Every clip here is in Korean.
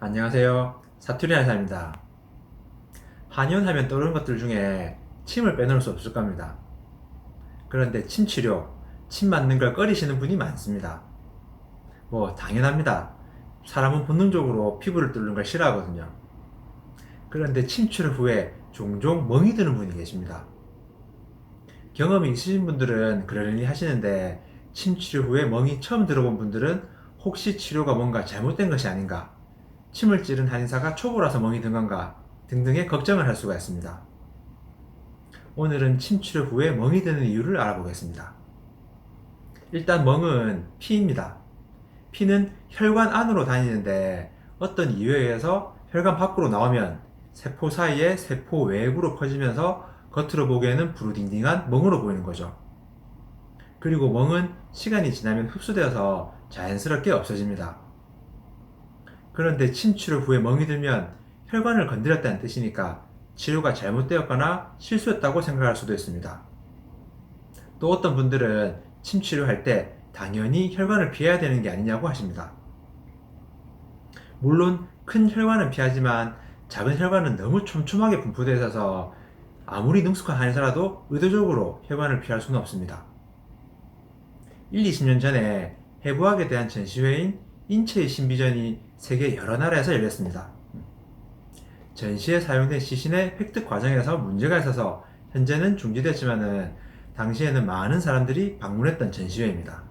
안녕하세요. 사투리 한사입니다. 한의원 하면 떠오르는 것들 중에 침을 빼놓을 수 없을 겁니다. 그런데 침 치료, 침 맞는 걸 꺼리시는 분이 많습니다. 뭐 당연합니다. 사람은 본능적으로 피부를 뚫는 걸 싫어하거든요. 그런데 침 치료 후에 종종 멍이 드는 분이 계십니다. 경험이 있으신 분들은 그러려니 하시는데 침 치료 후에 멍이 처음 들어본 분들은 혹시 치료가 뭔가 잘못된 것이 아닌가 침을 찌른 한의사가 초보라서 멍이 든 건가 등등의 걱정을 할 수가 있습니다. 오늘은 침 치료 후에 멍이 드는 이유를 알아보겠습니다. 일단 멍은 피입니다. 피는 혈관 안으로 다니는데 어떤 이유에 의해서 혈관 밖으로 나오면 세포 사이에 세포 외부로 퍼지면서 겉으로 보기에는 부르딩딩한 멍으로 보이는 거죠. 그리고 멍은 시간이 지나면 흡수되어서 자연스럽게 없어집니다. 그런데 침 치료 후에 멍이 들면 혈관을 건드렸다는 뜻이니까 치료가 잘못되었거나 실수였다고 생각할 수도 있습니다. 또 어떤 분들은 침 치료할 때 당연히 혈관을 피해야 되는 게 아니냐고 하십니다. 물론 큰 혈관은 피하지만 작은 혈관은 너무 촘촘하게 분포되어 있어서 아무리 능숙한 한의사라도 의도적으로 혈관을 피할 수는 없습니다. 1, 20년 전에 해부학에 대한 전시회인 인체의 신비전이 세계 여러 나라에서 열렸습니다. 전시에 사용된 시신의 획득 과정에서 문제가 있어서 현재는 중지됐지만은 당시에는 많은 사람들이 방문했던 전시회입니다.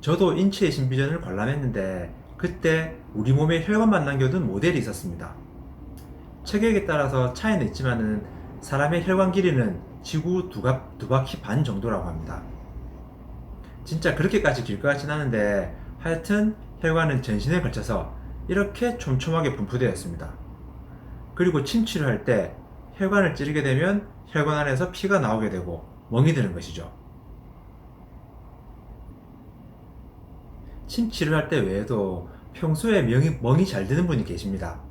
저도 인체의 신비전을 관람했는데 그때 우리 몸에 혈관만 남겨둔 모델이 있었습니다. 체격에 따라서 차이는 있지만은 사람의 혈관 길이는 지구 두, 가- 두 바퀴 반 정도라고 합니다. 진짜 그렇게까지 길 것 같진 않은데 하여튼 혈관은 전신에 걸쳐서 이렇게 촘촘하게 분포되어 있습니다. 그리고 침치를 할 때 혈관을 찌르게 되면 혈관 안에서 피가 나오게 되고 멍이 드는 것이죠. 침치를 할 때 외에도 평소에 멍이, 멍이 잘 드는 분이 계십니다.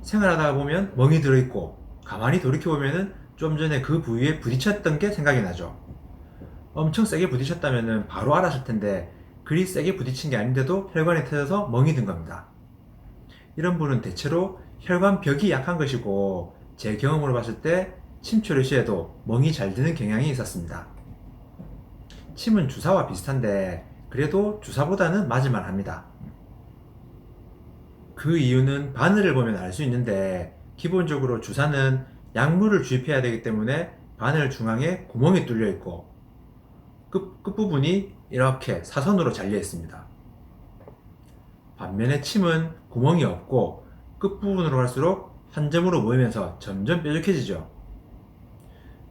생활하다 보면 멍이 들어있고 가만히 돌이켜보면은 좀 전에 그 부위에 부딪혔던 게 생각이 나죠. 엄청 세게 부딪혔다면 바로 알았을 텐데 그리 세게 부딪힌 게 아닌데도 혈관이 터져서 멍이 든 겁니다. 이런 분은 대체로 혈관 벽이 약한 것이고 제 경험으로 봤을 때 침초를 시에도 멍이 잘 드는 경향이 있었습니다. 침은 주사와 비슷한데 그래도 주사보다는 맞을만 합니다. 그 이유는 바늘을 보면 알 수 있는데 기본적으로 주사는 약물을 주입해야 되기 때문에 바늘 중앙에 구멍이 뚫려 있고 끝, 끝부분이 이렇게 사선으로 잘려 있습니다. 반면에 침은 구멍이 없고 끝부분으로 갈수록 한 점으로 모이면서 점점 뾰족해지죠.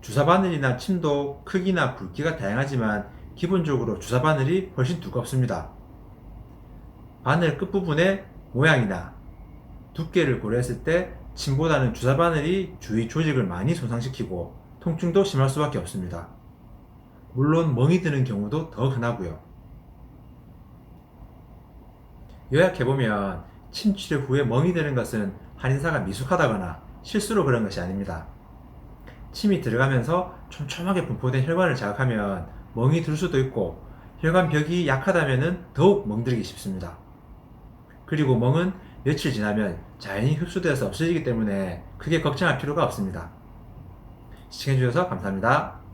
주사 바늘이나 침도 크기나 굵기가 다양하지만 기본적으로 주사 바늘이 훨씬 두껍습니다. 바늘 끝부분의 모양이나 두께를 고려했을 때 침보다는 주사 바늘이 주위 조직을 많이 손상시키고 통증도 심할 수밖에 없습니다. 물론 멍이 드는 경우도 더 흔하고요. 요약해보면 침 치료 후에 멍이 드는 것은 한의사가 미숙하다거나 실수로 그런 것이 아닙니다. 침이 들어가면서 촘촘하게 분포된 혈관을 자극하면 멍이 들 수도 있고 혈관 벽이 약하다면 더욱 멍들기 쉽습니다. 그리고 멍은 며칠 지나면 자연히 흡수되어서 없어지기 때문에 크게 걱정할 필요가 없습니다. 시청해주셔서 감사합니다.